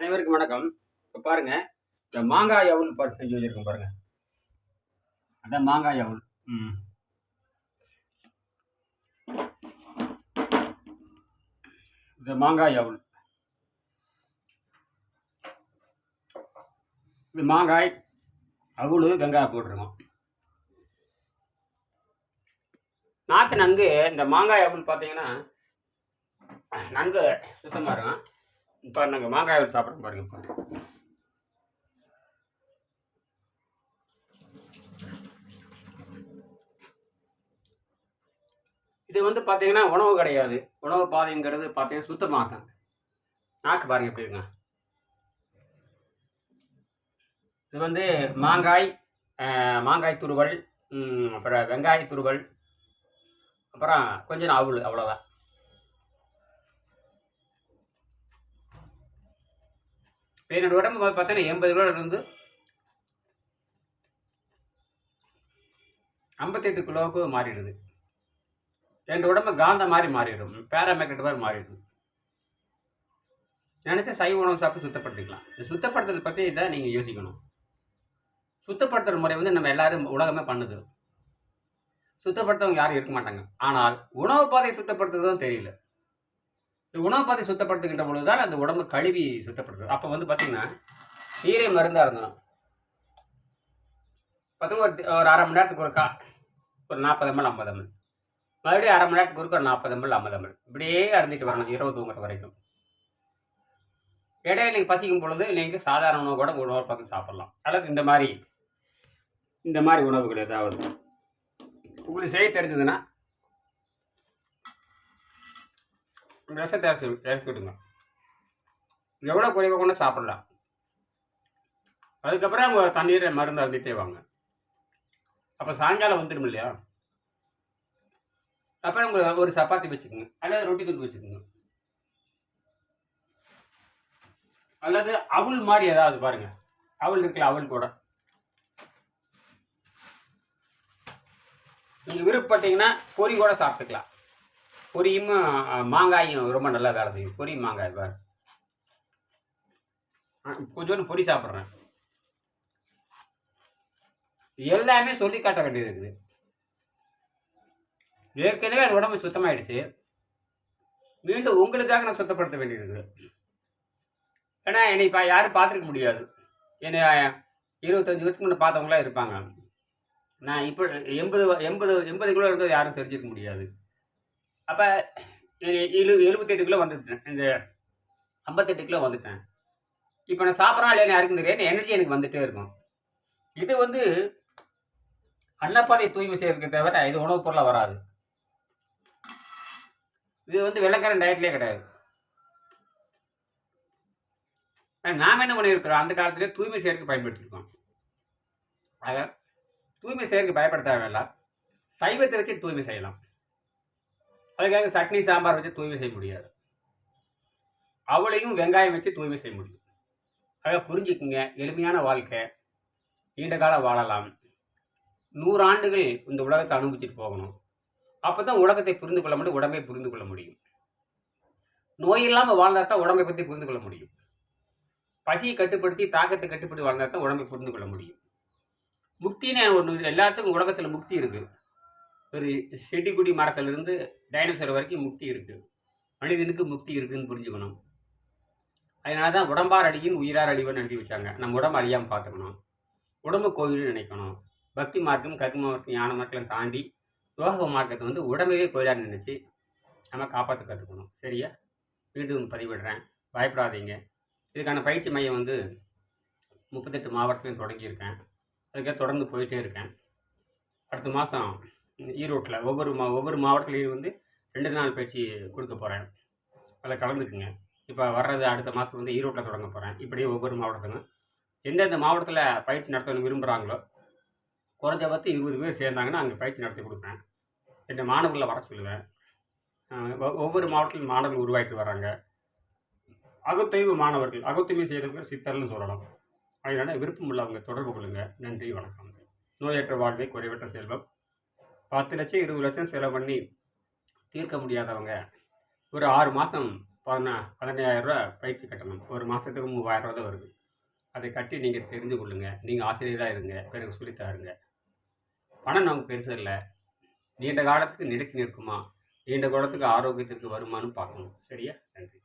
அனைவருக்கும் வணக்கம். இப்போ பாருங்க இந்த மாங்காய் அவுள் பாட்டு செஞ்சு வச்சிருக்கோம் பாருங்க. அதான் மாங்காய் அவுள் ம். இந்த மாங்காய் அவுள் இந்த மாங்காய் அவுள் வெங்காயம் போட்டிருக்கோம். நாக்கு நன்கு இந்த மாங்காய் அவுள் பார்த்தீங்கன்னா நன்கு சுத்தமாக இருக்கும். இப்போ நாங்கள் மாங்காய் சாப்பிட்றோம் பாருங்க. இப்போ இது வந்து பார்த்தீங்கன்னா உணவு கிடையாது. உணவு பாதைங்கிறது பார்த்தீங்கன்னா சுத்தமாக நாக்கு பாருங்க எப்படி இருக்குங்க. இது வந்து மாங்காய் மாங்காய் துருவல் அப்புறம் வெங்காய துருவல் அப்புறம் கொஞ்சம் அவுள் அவ்வளோதான் இப்போ என்னோட உடம்பு வந்து பார்த்தீங்கன்னா எண்பது கிலோ இருந்து ஐம்பத்தெட்டு கிலோவுக்கு மாறிடுது. என் உடம்பு காந்த மாதிரி மாறிடும். பேராமேக்கெட் மாதிரி மாறிடும். நினச்சா சைவ உணவு சாப்பிட்டு சுத்தப்படுத்திக்கலாம். இந்த சுத்தப்படுத்துறது பற்றி இதை நீங்கள் யோசிக்கணும். சுத்தப்படுத்துகிற முறை வந்து நம்ம எல்லாரும் உலகமே பண்ணுது. சுத்தப்படுத்தவங்க யாரும் இருக்க மாட்டாங்க. ஆனால் உணவு பாதையை சுத்தப்படுத்துறதும் தெரியல. இந்த உணவு பாதை சுத்தப்படுத்துகின்ற பொழுது தான் அந்த உடம்பு கழுவி சுத்தப்படுத்துறது அப்போ வந்து பார்த்தீங்கன்னா நீரை மருந்தாக இருந்தோம் பார்த்தீங்கன்னா ஒரு ஒரு அரை மணி நேரத்துக்கு ஒருக்கா ஒரு நாற்பது எம்எல் ஐம்பது எம்எல் மறுபடியும் அரை மணி நேரத்துக்கு ஒருக்கா ஒரு நாற்பது எம்எல் ஐம்பது எம்எல் இப்படியே அருந்திட்டு வரணும் இரவு தூங்குற வரைக்கும். இடையில நீங்கள் பசிக்கும் பொழுது நீங்கள் சாதாரண உணவு கூட உணவு பார்த்து சாப்பிட்லாம். அல்லது இந்த மாதிரி இந்த மாதிரி உணவுகள் ஏதாவது. உங்களுக்கு செய்ய தெரிஞ்சதுன்னா விஷத்தை இறக்கி விடுங்க. எவ்வளோ குறைவாக கொண்டு சாப்பிடலாம். அதுக்கப்புறம் அவங்க தண்ணீரை மருந்து அருந்திட்டே வாங்க. அப்போ சாயங்காலம் வந்துடும் இல்லையா? அப்புறம் உங்களுக்கு ஒரு சப்பாத்தி வச்சுக்கோங்க. அல்லது ரொட்டி துண்டு வச்சுக்கோங்க. அல்லது அவள் மாதிரி ஏதாவது பாருங்க. அவள் இருக்குல்ல அவள் கூட. நீங்கள் விருப்பப்பட்டீங்கன்னா பொரி கூட சாப்பிட்டுக்கலாம். பொரியும்? மாங்காயும் ரொம்ப நல்லா வேலை செய்யும். பொரி மாங்காய் பார். கொஞ்சோண்டு பொரி சாப்பிட்றேன். எல்லாமே சொல்லி காட்ட வேண்டியது இருக்குது. ஏற்கனவே என் உடம்பு சுத்தமாயிடுச்சு. மீண்டும் உங்களுக்காக நான் சுத்தப்படுத்த வேண்டியது ஏன்னா என்னை இப்போ யாரும் பார்த்துருக்க முடியாது. என்னை இருபத்தஞ்சி வருஷத்துக்கு முன்னே பார்த்தவங்களாம் இருப்பாங்க. நான் இப்போ எண்பது எண்பது எண்பது கிலோ இருந்தது யாரும் தெரிஞ்சிருக்க முடியாது. அப்போ எழு எழுபத்தெட்டு கிலோ வந்துட்டேன். இந்த ஐம்பத்தெட்டு கிலோ வந்துட்டேன். இப்போ நான் சாப்பிட்றா இல்லையா யாருக்கும் தெரியாது எனர்ஜி எனக்கு வந்துட்டே இருக்கும். இது வந்து அன்னப்பாதை தூய்மை செய்யறதுக்கு தவிர இது உணவுப் பொருளாக வராது. இது வந்து வெள்ளைக்காரன் டயட்லேயே கிடையாது. நாம் என்ன பண்ணியிருக்கிறோம் அந்த காலத்திலே தூய்மை செய்யறதுக்கு பயன்படுத்தியிருக்கோம் ஆக தூய்மை செய்யறதுக்கு பயப்படுத்த வேண்டாம் சைவத்தை வச்சு தூய்மை செய்யலாம். அதுக்காக சட்னி சாம்பார் வச்சு தூய்மை செய்ய முடியாது. அவளையும் வெங்காயம் வச்சு தூய்மை செய்ய முடியும். ஆக புரிஞ்சுக்குங்க எளிமையான வாழ்க்கை. நீண்ட காலம் வாழலாம். நூறாண்டுகள் இந்த உலகத்தை அனுபவிச்சுட்டு போகணும். அப்போ தான் உலகத்தை புரிந்து கொள்ள முடியும் உடம்பை புரிந்து கொள்ள முடியும். நோய் இல்லாமல் வாழ்ந்தா தான் உடம்பை பற்றி புரிந்து கொள்ள முடியும். பசியை கட்டுப்படுத்தி தாக்கத்தை கட்டுப்படுத்தி வாழ்ந்தா தான் உடம்பை புரிந்து கொள்ள முடியும். முக்தின்னு ஒன்று எல்லாத்துக்கும் உலகத்தில் முக்தி இருக்குது ஒரு செடி கொடி மரத்திலிருந்து டைனோசர் வரைக்கும் முக்தி இருக்குது மனிதனுக்கு முக்தி இருக்குதுன்னு புரிஞ்சுக்கணும். அதனால தான் உடம்பார் அடியின் உயிரார் அழிவுன்னு எழுதி வச்சாங்க. நம்ம உடம்பு அழியாமல் பார்த்துக்கணும். உடம்பு கோயில்னு நினைக்கணும். பக்தி மார்க்கம் கர்ம மார்க்கம் ஞான மார்க்கம் தாண்டி யோக மார்க்கத்தை வந்து உடம்பையே கோயிலாக நினச்சி நம்ம காப்பாற்ற கற்றுக்கணும் சரியா? மீண்டும் பதிவிடுறேன். பயப்படாதீங்க. இதுக்கான பயிற்சி மையம் வந்து முப்பத்தெட்டு மாவட்டத்துலையும் தொடங்கியிருக்கேன். அதுக்காக தொடர்ந்து போயிட்டே இருக்கேன். அடுத்த மாதம் ஈரோட்டில். ஒவ்வொரு மா ஒவ்வொரு மாவட்டத்துலேயும் வந்து ரெண்டு நாள் பயிற்சி கொடுக்க போகிறேன் அதில் கலந்துக்குங்க. இப்போ வர்றது அடுத்த மாதம் வந்து ஈரோட்டில் தொடங்க போகிறேன் இப்படியே ஒவ்வொரு மாவட்டத்துக்கும். எந்தெந்த மாவட்டத்தில் பயிற்சி நடத்தணும் விரும்புகிறாங்களோ குறைஞ்ச பார்த்து இருபது பேர் சேர்ந்தாங்கன்னா அங்கே பயிற்சி நடத்தி கொடுப்பேன். இந்த மாணவர்களை வர சொல்லுவேன். ஒவ்வொரு மாவட்டத்திலும் மாணவர்கள் உருவாக்கிட்டு வராங்க அகத்தொய்வு மாணவர்கள் அகத்தொய்மை செய்கிறவங்க சித்தர்னு சொல்லலாம். அதனால் விருப்பம் உள்ளவங்க தொடர்பு கொள்ளுங்கள் நன்றி வணக்கம். நோயற்ற வாழ்வை குறைவற்ற செல்வம். பத்து லட்சம் இருபது லட்சம் செலவு பண்ணி தீர்க்க முடியாதவங்க ஒரு ஆறு மாதம் பதினா பதினையாயிரரூவா பயிற்சி கட்டணும். ஒரு மாதத்துக்கு மூவாயிரரூவா தான் வருது. அதை கட்டி நீங்கள் தெரிஞ்சு கொள்ளுங்கள் நீங்கள் ஆசிரியராக இருங்க. பிறகு சொல்லித்தாருங்க பணம் நமக்கு பெருசு இல்லை. நீண்ட காலத்துக்கு நிலைத்து நிற்குமா? நீண்ட காலத்துக்கு ஆரோக்கியத்திற்கு வருமானு பார்க்கணும். சரியா? நன்றி.